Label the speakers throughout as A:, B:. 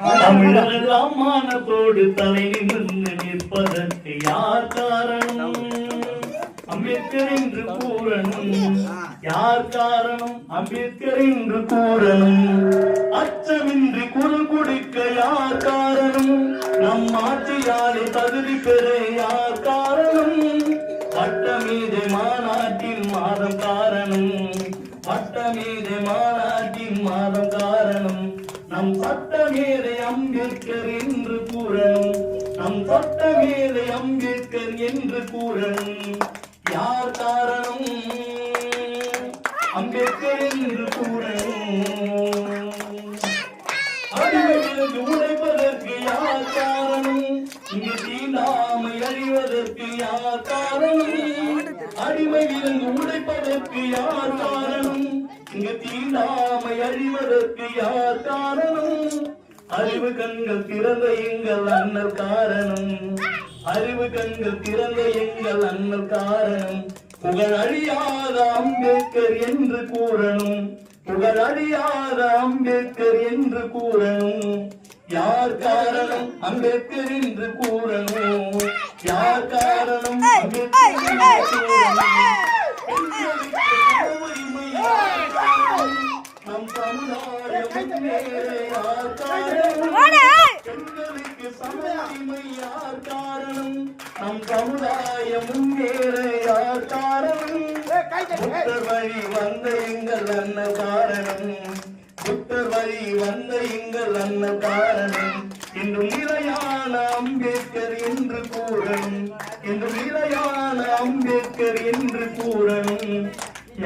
A: தமிழரெல்லாம் மானத்தோடு தலை நிமிர்ந்து நிற்பதற்கு யார் காரணம்? அம்பேத்கர் என்று கூறணும் யார் காரணம்? அம்பேத்கர் என்று கூறணும் அச்சமின்றி குரல் கொடுக்க யார் காரணம்? நம் ஆட்சியாலே தகுதி பெற யார் காரணம்? வட்டமீது மாநாட்டின் மாதம் காரணம். வட்டமீது மாத நம் சட்டமேதை அம்பேத்கர் என்று கூறணும். நம் சட்டமேதை அம்பேத்கர் என்று கூறணும். யார் காரணம்? அம்பேத்கர் என்று கூறணும். அடிமையிலிருந்து உழைப்பதற்கு யார் காரணம்? இங்கு தீண்டாமை அழிவதற்கு யார் காரணம்? அடிமையிலிருந்து உழைப்பதற்கு யார் காரணம்? இங்கு தீண்டாமை அழிவதற்கு யார் காரணம்? அறிவு கண்கள் திறந்த எங்கள் அண்ணல் காரணம். அறிவு கண்கள் திறந்த எங்கள் அண்ணல் காரணம். புகழ் அழியாத அம்பேத்கர் என்று கூறணும். புகழ் அழியாத அம்பேத்கர் என்று கூறணும். யார் காரணம்? அம்பேத்கர் என்று கூறணும். யார் காரணம்? அம்பேத்கர் என்று கூறணும் பெண்களுக்கு சம உரிமை யார் காரணம்? நம் சமுதாயம் முன்னேற யார் காரணம். நம் சமுதாயம் முன்னேற யார் காரணம்? புத்தர் வழி வந்த எங்கள் அண்ணல் காரணம். புத்தர் வழி வந்த எங்கள் அண்ணல் காரணம். இன்று நிலையான அம்பேத்கர் என்று கூறணும். இன்று நிலையான அம்பேத்கர் என்று கூறணும்.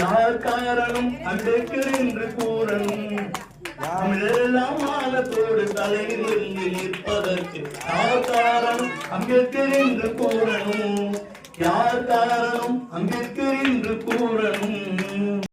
A: யார் காரணம்? அம்பேத்கர் என்று கூறணும். தமிழெல்லாம் மானத்தோடு தலை நிமிர்ந்து நிற்பதற்கு யார் காரணம் அம்பேத்கர் என்று கூறணும்? யார் காரணம் அம்பேத்கர் என்று கூறணும்?